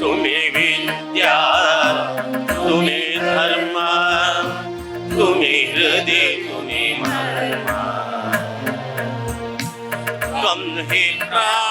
तुम्ही विद्या तुम्ही धर्म Bye.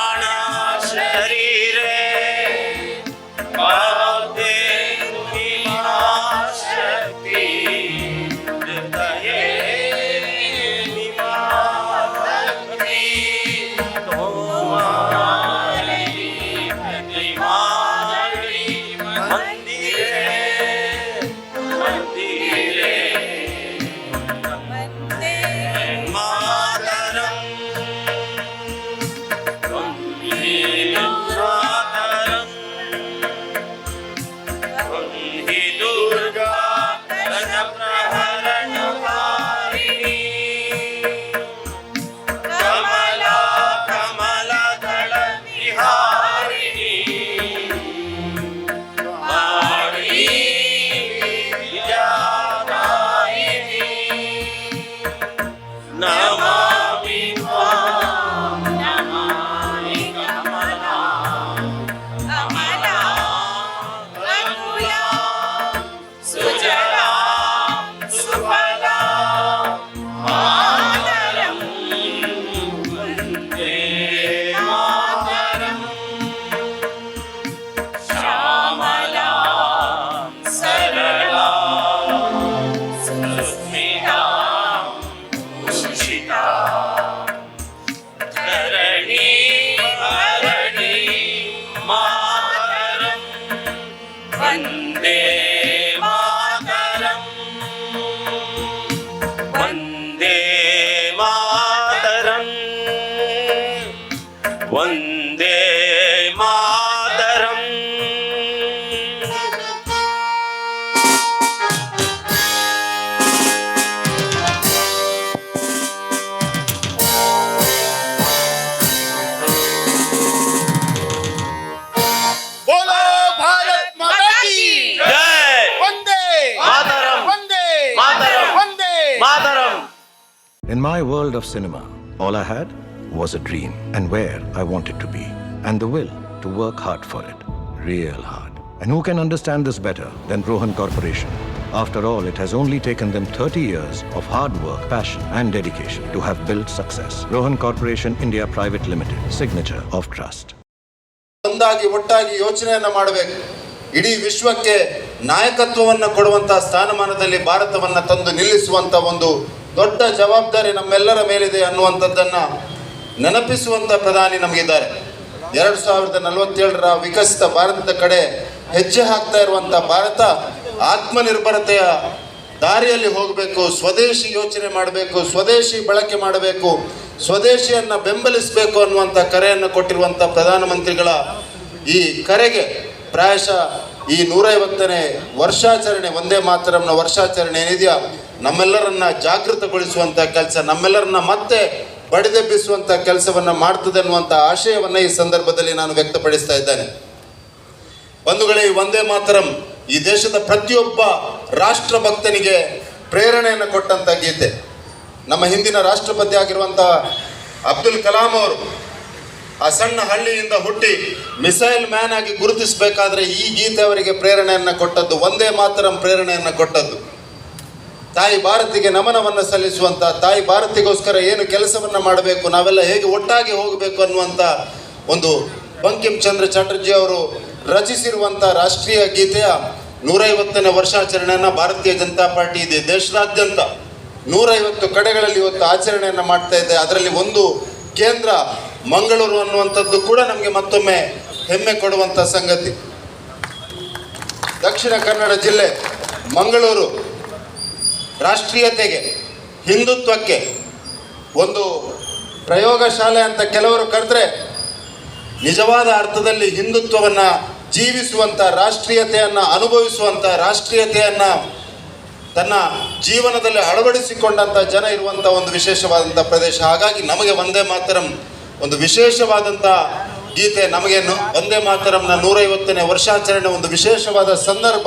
Sita. World of cinema, all I had was a dream and where I wanted to be, and the will to work hard for it. Real hard. And who can understand this better than Rohan Corporation? After all, it has only taken them 30 years of hard work, passion, and dedication to have built success. Rohan Corporation India Private Limited, signature of trust. ಒಂದಾಗಿ ಒಟ್ಟಾಗಿ ಯೋಚನೆಯನ್ನು ಮಾಡಬೇಕು ಇಡೀ ವಿಶ್ವಕ್ಕೆ ನಾಯಕತ್ವವನ್ನು ಕೊಡುವಂತ ಸ್ಥಾನಮಾನದಲ್ಲಿ ಭಾರತವನ್ನ ತಂದು ನಿಲ್ಲಿಸುವಂತ ಒಂದು ದೊಡ್ಡ ಜವಾಬ್ದಾರಿ ನಮ್ಮೆಲ್ಲರ ಮೇಲಿದೆ ಅನ್ನುವಂಥದ್ದನ್ನು ನೆನಪಿಸುವಂಥ ಪ್ರಧಾನಿ ನಮಗಿದ್ದಾರೆ. ಎರಡು ಸಾವಿರದ ನಲವತ್ತೇಳರ ವಿಕಸಿತ ಭಾರತದ ಕಡೆ ಹೆಜ್ಜೆ ಹಾಕ್ತಾ ಇರುವಂಥ ಭಾರತ ಆತ್ಮನಿರ್ಭರತೆಯ ದಾರಿಯಲ್ಲಿ ಹೋಗಬೇಕು, ಸ್ವದೇಶಿ ಯೋಚನೆ ಮಾಡಬೇಕು, ಸ್ವದೇಶಿ ಬಳಕೆ ಮಾಡಬೇಕು, ಸ್ವದೇಶಿಯನ್ನು ಬೆಂಬಲಿಸಬೇಕು ಅನ್ನುವಂಥ ಕರೆಯನ್ನು ಕೊಟ್ಟಿರುವಂಥ ಪ್ರಧಾನಮಂತ್ರಿಗಳ ಈ ಕರೆಗೆ ಪ್ರಾಯಶಃ ಈ ನೂರೈವತ್ತನೇ ವರ್ಷಾಚರಣೆ, ಒಂದೇ ಮಾತರಂನ ವರ್ಷಾಚರಣೆ ಏನಿದೆಯಾ? ನಮ್ಮೆಲ್ಲರನ್ನ ಜಾಗೃತಗೊಳಿಸುವಂಥ ಕೆಲಸ, ನಮ್ಮೆಲ್ಲರನ್ನ ಮತ್ತೆ ಬಡಿದೆಬ್ಬಿಸುವಂಥ ಕೆಲಸವನ್ನು ಮಾಡ್ತದೆ ಅನ್ನುವಂಥ ಆಶಯವನ್ನು ಈ ಸಂದರ್ಭದಲ್ಲಿ ನಾನು ವ್ಯಕ್ತಪಡಿಸ್ತಾ ಇದ್ದೇನೆ. ಬಂಧುಗಳೇ ಒಂದೇ ಮಾತರಂ, ಈ ದೇಶದ ಪ್ರತಿಯೊಬ್ಬ ರಾಷ್ಟ್ರ ಭಕ್ತನಿಗೆ ಪ್ರೇರಣೆಯನ್ನು ಕೊಟ್ಟಂತ ಗೀತೆ. ನಮ್ಮ ಹಿಂದಿನ ರಾಷ್ಟ್ರಪತಿ ಆಗಿರುವಂಥ ಅಬ್ದುಲ್ ಕಲಾಂ ಅವರು ಆ ಸಣ್ಣ ಹಳ್ಳಿಯಿಂದ ಹುಟ್ಟಿ ಮಿಸೈಲ್ ಮ್ಯಾನ್ ಆಗಿ ಗುರುತಿಸಬೇಕಾದ್ರೆ ಈ ಗೀತೆ ಅವರಿಗೆ ಪ್ರೇರಣೆಯನ್ನು ಕೊಟ್ಟದ್ದು, ಒಂದೇ ಮಾತರಂ ಪ್ರೇರಣೆಯನ್ನು ಕೊಟ್ಟದ್ದು. ತಾಯಿ ಭಾರತಿಗೆ ನಮನವನ್ನು ಸಲ್ಲಿಸುವಂಥ ತಾಯಿ ಭಾರತಿಗೋಸ್ಕರ ಏನು ಕೆಲಸವನ್ನು ಮಾಡಬೇಕು, ನಾವೆಲ್ಲ ಹೇಗೆ ಒಟ್ಟಾಗಿ ಹೋಗಬೇಕು ಅನ್ನುವಂಥ ಒಂದು ಬಂಕಿಂ ಚಂದ್ರ ಚಟರ್ಜಿ ಅವರು ರಚಿಸಿರುವಂಥ ರಾಷ್ಟ್ರೀಯ ಗೀತೆಯ ನೂರೈವತ್ತನೇ ವರ್ಷಾಚರಣೆಯನ್ನು ಭಾರತೀಯ ಜನತಾ ಪಾರ್ಟಿ ಇದೆ. ದೇಶದಾದ್ಯಂತ ನೂರೈವತ್ತು ಕಡೆಗಳಲ್ಲಿ ಇವತ್ತು ಆಚರಣೆಯನ್ನು ಮಾಡ್ತಾ ಇದೆ. ಅದರಲ್ಲಿ ಒಂದು ಕೇಂದ್ರ ಮಂಗಳೂರು ಅನ್ನುವಂಥದ್ದು ಕೂಡ ನಮಗೆ ಮತ್ತೊಮ್ಮೆ ಹೆಮ್ಮೆ ಕೊಡುವಂಥ ಸಂಗತಿ. ದಕ್ಷಿಣ ಕನ್ನಡ ಜಿಲ್ಲೆ ಮಂಗಳೂರು. ರಾಷ್ಟ್ರೀಯತೆಗೆ, ಹಿಂದುತ್ವಕ್ಕೆ ಒಂದು ಪ್ರಯೋಗಶಾಲೆ ಅಂತ ಕೆಲವರು ಕರೆದ್ರೆ ನಿಜವಾದ ಅರ್ಥದಲ್ಲಿ ಹಿಂದುತ್ವವನ್ನು ಜೀವಿಸುವಂಥ ರಾಷ್ಟ್ರೀಯತೆಯನ್ನು ಅನುಭವಿಸುವಂಥ ರಾಷ್ಟ್ರೀಯತೆಯನ್ನು ತನ್ನ ಜೀವನದಲ್ಲಿ ಅಳವಡಿಸಿಕೊಂಡಂಥ ಜನ ಇರುವಂಥ ಒಂದು ವಿಶೇಷವಾದಂಥ ಪ್ರದೇಶ. ಹಾಗಾಗಿ ನಮಗೆ ಒಂದೇ ಮಾತರಂ ಒಂದು ವಿಶೇಷವಾದಂಥ ಗೀತೆ ನಮಗೇನು ಒಂದೇ ಮಾತರಂನ ನೂರೈವತ್ತನೇ ವರ್ಷಾಚರಣೆ ಒಂದು ವಿಶೇಷವಾದ ಸಂದರ್ಭ.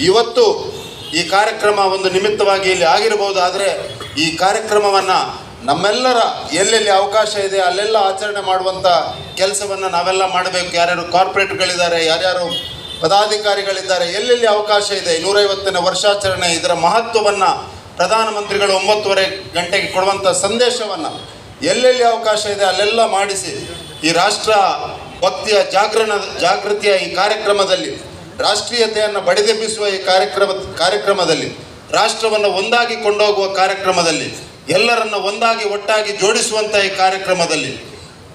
ಇವತ್ತು ಈ ಕಾರ್ಯಕ್ರಮ ಒಂದು ನಿಮಿತ್ತವಾಗಿ ಇಲ್ಲಿ ಆಗಿರಬಹುದು ಆದರೆ ಈ ಕಾರ್ಯಕ್ರಮವನ್ನು ನಮ್ಮೆಲ್ಲರ ಎಲ್ಲೆಲ್ಲಿ ಅವಕಾಶ ಇದೆ, ಅಲ್ಲೆಲ್ಲ ಆಚರಣೆ ಮಾಡುವಂಥ ಕೆಲಸವನ್ನು ನಾವೆಲ್ಲ ಮಾಡಬೇಕು. ಯಾರ್ಯಾರು ಕಾರ್ಪೊರೇಟ್ಗಳಿದ್ದಾರೆ, ಯಾರ್ಯಾರು ಪದಾಧಿಕಾರಿಗಳಿದ್ದಾರೆ, ಎಲ್ಲೆಲ್ಲಿ ಅವಕಾಶ ಇದೆ? ನೂರೈವತ್ತನೇ ವರ್ಷಾಚರಣೆ ಇದರ ಮಹತ್ವವನ್ನು ಪ್ರಧಾನಮಂತ್ರಿಗಳು ಒಂಬತ್ತುವರೆ ಗಂಟೆಗೆ ಕೊಡುವಂಥ ಸಂದೇಶವನ್ನು ಎಲ್ಲೆಲ್ಲಿ ಅವಕಾಶ ಇದೆ, ಅಲ್ಲೆಲ್ಲ ಮಾಡಿಸಿ ಈ ರಾಷ್ಟ್ರ ಭಕ್ತಿಯ ಜಾಗರಣ, ಜಾಗೃತಿಯ ಈ ಕಾರ್ಯಕ್ರಮದಲ್ಲಿ ರಾಷ್ಟ್ರೀಯತೆಯನ್ನು ಬಡಿದೆಬ್ಬಿಸುವ ಈ ಕಾರ್ಯಕ್ರಮ, ಕಾರ್ಯಕ್ರಮದಲ್ಲಿ, ರಾಷ್ಟ್ರವನ್ನು ಒಂದಾಗಿ ಕೊಂಡೋಗುವ ಕಾರ್ಯಕ್ರಮದಲ್ಲಿ, ಎಲ್ಲರನ್ನ ಒಂದಾಗಿ ಒಟ್ಟಾಗಿ ಜೋಡಿಸುವಂಥ ಈ ಕಾರ್ಯಕ್ರಮದಲ್ಲಿ,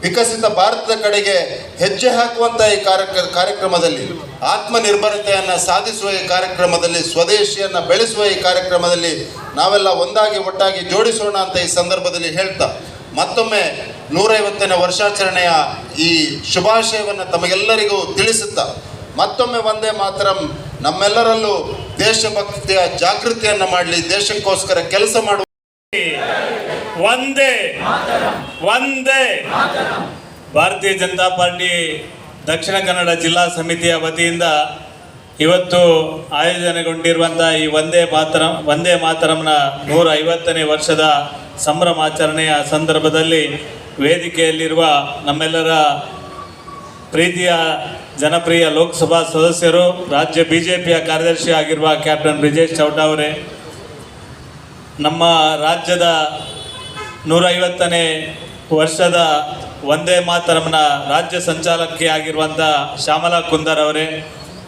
ವಿಕಸಿತ ಭಾರತದ ಕಡೆಗೆ ಹೆಜ್ಜೆ ಹಾಕುವಂಥ ಈ ಕಾರ್ಯಕ್ರ ಕಾರ್ಯಕ್ರಮದಲ್ಲಿ, ಆತ್ಮನಿರ್ಭರತೆಯನ್ನು ಸಾಧಿಸುವ ಈ ಕಾರ್ಯಕ್ರಮದಲ್ಲಿ, ಸ್ವದೇಶಿಯನ್ನು ಬೆಳೆಸುವ ಈ ಕಾರ್ಯಕ್ರಮದಲ್ಲಿ ನಾವೆಲ್ಲ ಒಂದಾಗಿ ಒಟ್ಟಾಗಿ ಜೋಡಿಸೋಣ ಅಂತ ಈ ಸಂದರ್ಭದಲ್ಲಿ ಹೇಳ್ತಾ, ಮತ್ತೊಮ್ಮೆ ನೂರೈವತ್ತನೇ ವರ್ಷಾಚರಣೆಯ ಈ ಶುಭಾಶಯವನ್ನು ತಮಗೆಲ್ಲರಿಗೂ ತಿಳಿಸುತ್ತಾ ಮತ್ತೊಮ್ಮೆ ಒಂದೇ ಮಾತರಂ. ನಮ್ಮೆಲ್ಲರಲ್ಲೂ ದೇಶಭಕ್ತಿಯ ಜಾಗೃತಿಯನ್ನು ಮಾಡಲಿ, ದೇಶಕ್ಕೋಸ್ಕರ ಕೆಲಸ ಮಾಡುವ ಒಂದೇ ಒಂದೇ. ಭಾರತೀಯ ಜನತಾ ಪಾರ್ಟಿ ದಕ್ಷಿಣ ಕನ್ನಡ ಜಿಲ್ಲಾ ಸಮಿತಿಯ ವತಿಯಿಂದ ಇವತ್ತು ಆಯೋಜನೆಗೊಂಡಿರುವಂಥ ಈ ಒಂದೇ ಮಾತರಂ, ಒಂದೇ ಮಾತರಂನ ನೂರ ಐವತ್ತನೇ ವರ್ಷದ ಸಂಭ್ರಮಾಚರಣೆಯ ಸಂದರ್ಭದಲ್ಲಿ ವೇದಿಕೆಯಲ್ಲಿರುವ ನಮ್ಮೆಲ್ಲರ ಪ್ರೀತಿಯ ಜನಪ್ರಿಯ ಲೋಕಸಭಾ ಸದಸ್ಯರು, ರಾಜ್ಯ ಬಿ ಜೆ ಪಿಯ ಕಾರ್ಯದರ್ಶಿ ಆಗಿರುವ ಕ್ಯಾಪ್ಟನ್ ಬ್ರಿಜೇಶ್ ಚೌಟಾ ಅವರೇ, ನಮ್ಮ ರಾಜ್ಯದ ನೂರೈವತ್ತನೇ ವರ್ಷದ ವಂದೇ ಮಾತರಮ್ನ ರಾಜ್ಯ ಸಂಚಾಲಕಿ ಆಗಿರುವಂಥ ಶ್ಯಾಮಲಾ ಕುಂದರ್ ಅವರೇ,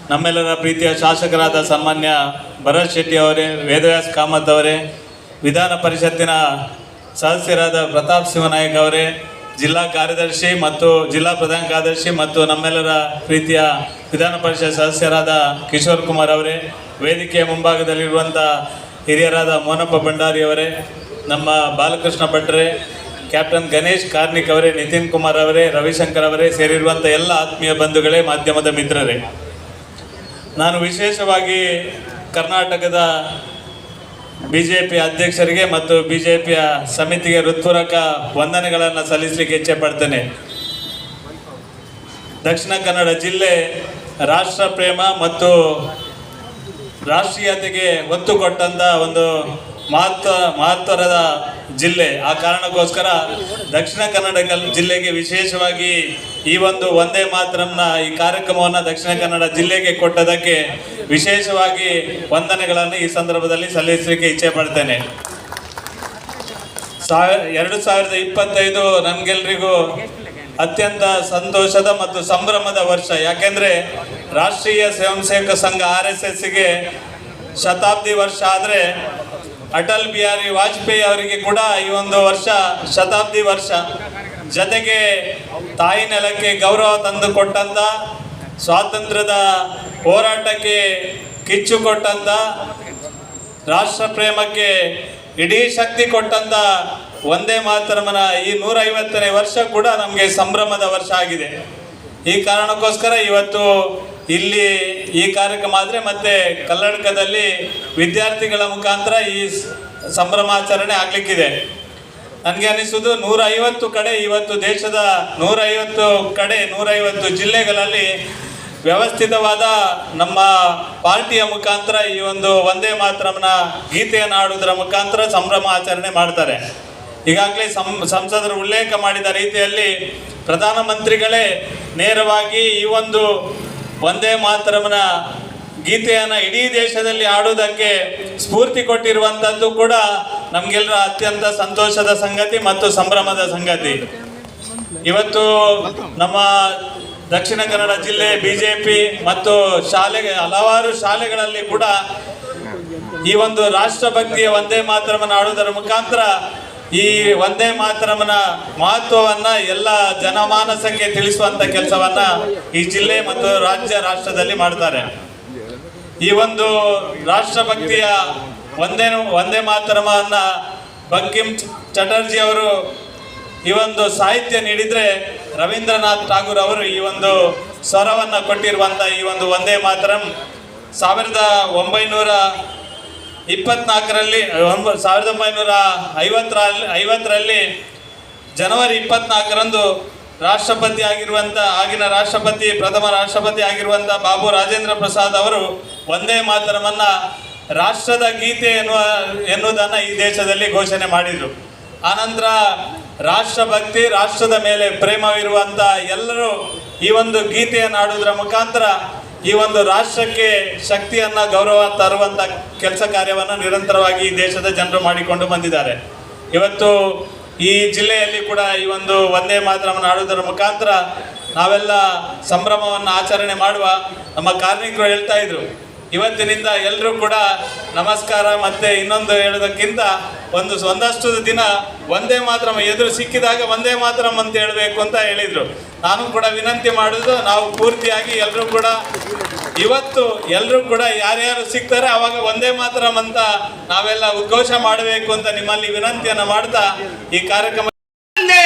ನಮ್ಮೆಲ್ಲರ ಪ್ರೀತಿಯ ಶಾಸಕರಾದ ಸನ್ಮಾನ್ಯ ಭರತ್ ಶೆಟ್ಟಿ ಅವರೇ, ವೇದವ್ಯಾಸ್ ಕಾಮತ್ ಅವರೇ, ವಿಧಾನ ಪರಿಷತ್ತಿನ ಸದಸ್ಯರಾದ ಪ್ರತಾಪ್ ಸಿಂಹನಾಯಕ್ ಅವರೇ ಜಿಲ್ಲಾ ಕಾರ್ಯದರ್ಶಿ ಮತ್ತು ಜಿಲ್ಲಾ ಪ್ರಧಾನ ಕಾರ್ಯದರ್ಶಿ ಮತ್ತು ನಮ್ಮೆಲ್ಲರ ಪ್ರೀತಿಯ ವಿಧಾನ ಪರಿಷತ್ ಸದಸ್ಯರಾದ ಕಿಶೋರ್ ಕುಮಾರ್ ಅವರೇ, ವೇದಿಕೆಯ ಮುಂಭಾಗದಲ್ಲಿರುವಂಥ ಹಿರಿಯರಾದ ಮೋನಪ್ಪ ಭಂಡಾರಿ ಅವರೇ, ನಮ್ಮ ಬಾಲಕೃಷ್ಣ ಭಟ್ರೆ, ಕ್ಯಾಪ್ಟನ್ ಗಣೇಶ್ ಕಾರ್ನಿಕ್ ಅವರೇ, ನಿತಿನ್ ಕುಮಾರ್ ಅವರೇ, ರವಿಶಂಕರ್ ಅವರೇ ಸೇರಿರುವಂಥ ಎಲ್ಲ ಆತ್ಮೀಯ ಬಂಧುಗಳೇ, ಮಾಧ್ಯಮದ ಮಿತ್ರರೇ. ನಾನು ವಿಶೇಷವಾಗಿ ಕರ್ನಾಟಕದ ಬಿ ಜೆ ಪಿ ಅಧ್ಯಕ್ಷರಿಗೆ ಮತ್ತು ಬಿ ಸಮಿತಿಗೆ ಹೃತ್ಪೂರ್ವಕ ವಂದನೆಗಳನ್ನು ಸಲ್ಲಿಸಲಿಕ್ಕೆ ಇಚ್ಛೆ ಪಡ್ತೇನೆ. ದಕ್ಷಿಣ ಕನ್ನಡ ಜಿಲ್ಲೆ ರಾಷ್ಟ್ರ ಪ್ರೇಮ ಮತ್ತು ರಾಷ್ಟ್ರೀಯತೆಗೆ ಒತ್ತು ಕೊಟ್ಟಂಥ ಒಂದು ಮಹತ್ವ ಮಹತ್ವರದ ಜಿಲ್ಲೆ. ಆ ಕಾರಣಕ್ಕೋಸ್ಕರ ದಕ್ಷಿಣ ಕನ್ನಡ ಜಿಲ್ಲೆಗೆ ವಿಶೇಷವಾಗಿ ಈ ಒಂದು ಒಂದೇ ಮಾತರಂನ ಈ ಕಾರ್ಯಕ್ರಮವನ್ನು ದಕ್ಷಿಣ ಕನ್ನಡ ಜಿಲ್ಲೆಗೆ ಕೊಟ್ಟದಕ್ಕೆ ವಿಶೇಷವಾಗಿ ವಂದನೆಗಳನ್ನು ಈ ಸಂದರ್ಭದಲ್ಲಿ ಸಲ್ಲಿಸಲಿಕ್ಕೆ ಇಚ್ಛೆ ಪಡ್ತೇನೆ. ಸಾವಿರ, ಎರಡು ಸಾವಿರದ ಇಪ್ಪತ್ತೈದು ಅತ್ಯಂತ ಸಂತೋಷದ ಮತ್ತು ಸಂಭ್ರಮದ ವರ್ಷ. ಯಾಕೆಂದ್ರೆ ರಾಷ್ಟ್ರೀಯ ಸ್ವಯಂ ಸೇವಕ ಸಂಘ ಆರ್ ಎಸ್ ಎಸ್ಗೆ ಶತಾಬ್ದಿ ವರ್ಷ ಆದರೆ ಅಟಲ್ ಬಿಹಾರಿ ವಾಜಪೇಯಿ ಅವರಿಗೆ ಕೂಡ ಈ ಒಂದು ವರ್ಷ, ಶತಾಬ್ದಿ ವರ್ಷ. ಜೊತೆಗೆ ತಾಯಿ ನೆಲಕ್ಕೆ ಗೌರವ ತಂದು ಕೊಟ್ಟಂತ, ಸ್ವಾತಂತ್ರ್ಯದ ಹೋರಾಟಕ್ಕೆ ಕಿಚ್ಚು ಕೊಟ್ಟಂತ, ರಾಷ್ಟ್ರ ಪ್ರೇಮಕ್ಕೆ ಇಡೀ ಶಕ್ತಿ ಕೊಟ್ಟಂತ ಒಂದೇ ಮಾತರಮನ ಈ ನೂರೈವತ್ತನೇ ವರ್ಷ ಕೂಡ ನಮಗೆ ಸಂಭ್ರಮದ ವರ್ಷ ಆಗಿದೆ. ಈ ಕಾರಣಕ್ಕೋಸ್ಕರ ಇವತ್ತು ಇಲ್ಲಿ ಈ ಕಾರ್ಯಕ್ರಮ ಆದರೆ ಮತ್ತೆ ಕಲ್ಲಡಕದಲ್ಲಿ ವಿದ್ಯಾರ್ಥಿಗಳ ಮುಖಾಂತರ ಈ ಸಂಭ್ರಮಾಚರಣೆ ಆಗ್ಲಿಕ್ಕಿದೆ. ನನಗೆ ಅನಿಸೋದು ನೂರ ಐವತ್ತು ಕಡೆ ಇವತ್ತು ದೇಶದ ನೂರೈವತ್ತು ಕಡೆ, ನೂರೈವತ್ತು ಜಿಲ್ಲೆಗಳಲ್ಲಿ ವ್ಯವಸ್ಥಿತವಾದ ನಮ್ಮ ಪಾರ್ಟಿಯ ಮುಖಾಂತರ ಈ ಒಂದು ಒಂದೇ ಮಾತ್ರಮ್ನ ಗೀತೆಯನ್ನು ಆಡುವುದರ ಮುಖಾಂತರ ಸಂಭ್ರಮ ಆಚರಣೆ ಮಾಡ್ತಾರೆ. ಈಗಾಗಲೇ ಸಂಸದರು ಉಲ್ಲೇಖ ಮಾಡಿದ ರೀತಿಯಲ್ಲಿ ಪ್ರಧಾನಮಂತ್ರಿಗಳೇ ನೇರವಾಗಿ ಈ ಒಂದು ಒಂದೇ ಮಾತರಮನ ಗೀತೆಯನ್ನು ಇಡೀ ದೇಶದಲ್ಲಿ ಆಡುವುದಕ್ಕೆ ಸ್ಫೂರ್ತಿ ಕೊಟ್ಟಿರುವಂಥದ್ದು ಕೂಡ ನಮಗೆಲ್ಲರ ಅತ್ಯಂತ ಸಂತೋಷದ ಸಂಗತಿ ಮತ್ತು ಸಂಭ್ರಮದ ಸಂಗತಿ. ಇವತ್ತು ನಮ್ಮ ದಕ್ಷಿಣ ಕನ್ನಡ ಜಿಲ್ಲೆ ಬಿ ಜೆ ಪಿ ಮತ್ತು ಶಾಲೆಗೆ ಹಲವಾರು ಶಾಲೆಗಳಲ್ಲಿ ಕೂಡ ಈ ಒಂದು ರಾಷ್ಟ್ರಭಕ್ತಿಯ ಒಂದೇ ಮಾತರಮನ ಆಡುವುದರ ಮುಖಾಂತರ ಈ ಒಂದೇ ಮಾತರಮನ ಮಹತ್ವವನ್ನ ಎಲ್ಲ ಜನಮಾನಸಕ್ಕೆ ತಿಳಿಸುವಂತ ಕೆಲಸವನ್ನ ಈ ಜಿಲ್ಲೆ ಮತ್ತು ರಾಜ್ಯ ರಾಷ್ಟ್ರದಲ್ಲಿ ಮಾಡ್ತಾರೆ. ಈ ಒಂದು ರಾಷ್ಟ್ರಭಕ್ತಿಯ ಒಂದೇ ಒಂದೇ ಮಾತರಮನ್ನ ಬಂಕಿಂ ಚಟರ್ಜಿ ಅವರು ಈ ಒಂದು ಸಾಹಿತ್ಯ ನೀಡಿದ್ರೆ ರವೀಂದ್ರನಾಥ್ ಠಾಗೂರ್ ಅವರು ಈ ಒಂದು ಸ್ವರವನ್ನು ಕೊಟ್ಟಿರುವಂಥ ಈ ಒಂದು ಒಂದೇ ಮಾತರಂ ಸಾವಿರದ ಒಂಬೈನೂರ ಇಪ್ಪತ್ನಾಲ್ಕರಲ್ಲಿ ಸಾವಿರದ ಒಂಬೈನೂರ ಐವತ್ತರಲ್ಲಿ ಐವತ್ತರಲ್ಲಿ, ಜನವರಿ ಇಪ್ಪತ್ನಾಲ್ಕರಂದು ರಾಷ್ಟ್ರಪತಿ ಆಗಿರುವಂಥ ಆಗಿನ ರಾಷ್ಟ್ರಪತಿ, ಪ್ರಥಮ ರಾಷ್ಟ್ರಪತಿ ಆಗಿರುವಂಥ ಬಾಬು ರಾಜೇಂದ್ರ ಪ್ರಸಾದ್ ಅವರು ಒಂದೇ ಮಾತರವನ್ನು ರಾಷ್ಟ್ರದ ಗೀತೆ ಎನ್ನುವ, ಎನ್ನುವುದನ್ನು ಈ ದೇಶದಲ್ಲಿ ಘೋಷಣೆ ಮಾಡಿದರು. ಆನಂತರ ರಾಷ್ಟ್ರಭಕ್ತಿ, ರಾಷ್ಟ್ರದ ಮೇಲೆ ಪ್ರೇಮವಿರುವಂಥ ಎಲ್ಲರೂ ಈ ಒಂದು ಗೀತೆಯನ್ನು ಆಡುವುದರ ಮುಖಾಂತರ ಈ ಒಂದು ರಾಷ್ಟ್ರಕ್ಕೆ ಶಕ್ತಿಯನ್ನ, ಗೌರವ ತರುವಂತ ಕೆಲಸ ಕಾರ್ಯವನ್ನು ನಿರಂತರವಾಗಿ ದೇಶದ ಜನರು ಮಾಡಿಕೊಂಡು ಬಂದಿದ್ದಾರೆ. ಇವತ್ತು ಈ ಜಿಲ್ಲೆಯಲ್ಲಿ ಕೂಡ ಈ ಒಂದು ಒಂದೇ ಮಾತರವನ್ನು ಆಡುವುದರ ಮುಖಾಂತರ ನಾವೆಲ್ಲ ಸಂಭ್ರಮವನ್ನು ಆಚರಣೆ ಮಾಡುವ ನಮ್ಮ ಕಾರ್ಮಿಕರು ಹೇಳ್ತಾ ಇದ್ರು. ಇವತ್ತಿನಿಂದ ಎಲ್ಲರೂ ಕೂಡ ನಮಸ್ಕಾರ ಮತ್ತೆ ಇನ್ನೊಂದು ಹೇಳೋದಕ್ಕಿಂತ ಒಂದು ಒಂದಷ್ಟು ದಿನ ಒಂದೇ ಮಾತ್ರ ಎದುರು ಸಿಕ್ಕಿದಾಗ ಒಂದೇ ಮಾತ್ರ ಅಂತ ಹೇಳಬೇಕು ಅಂತ ಹೇಳಿದರು. ನಾನು ಕೂಡ ವಿನಂತಿ ಮಾಡುದು ನಾವು ಪೂರ್ತಿಯಾಗಿ ಎಲ್ಲರೂ ಕೂಡ ಇವತ್ತು ಎಲ್ಲರೂ ಕೂಡ ಯಾರ್ಯಾರು ಸಿಗ್ತಾರೆ ಅವಾಗ ಒಂದೇ ಮಾತ್ರ ಅಂತ ನಾವೆಲ್ಲ ಉದ್ಘೋಷ ಮಾಡಬೇಕು ಅಂತ ನಿಮ್ಮಲ್ಲಿ ವಿನಂತಿಯನ್ನು ಮಾಡ್ತಾ ಈ ಕಾರ್ಯಕ್ರಮ ಒಂದೇ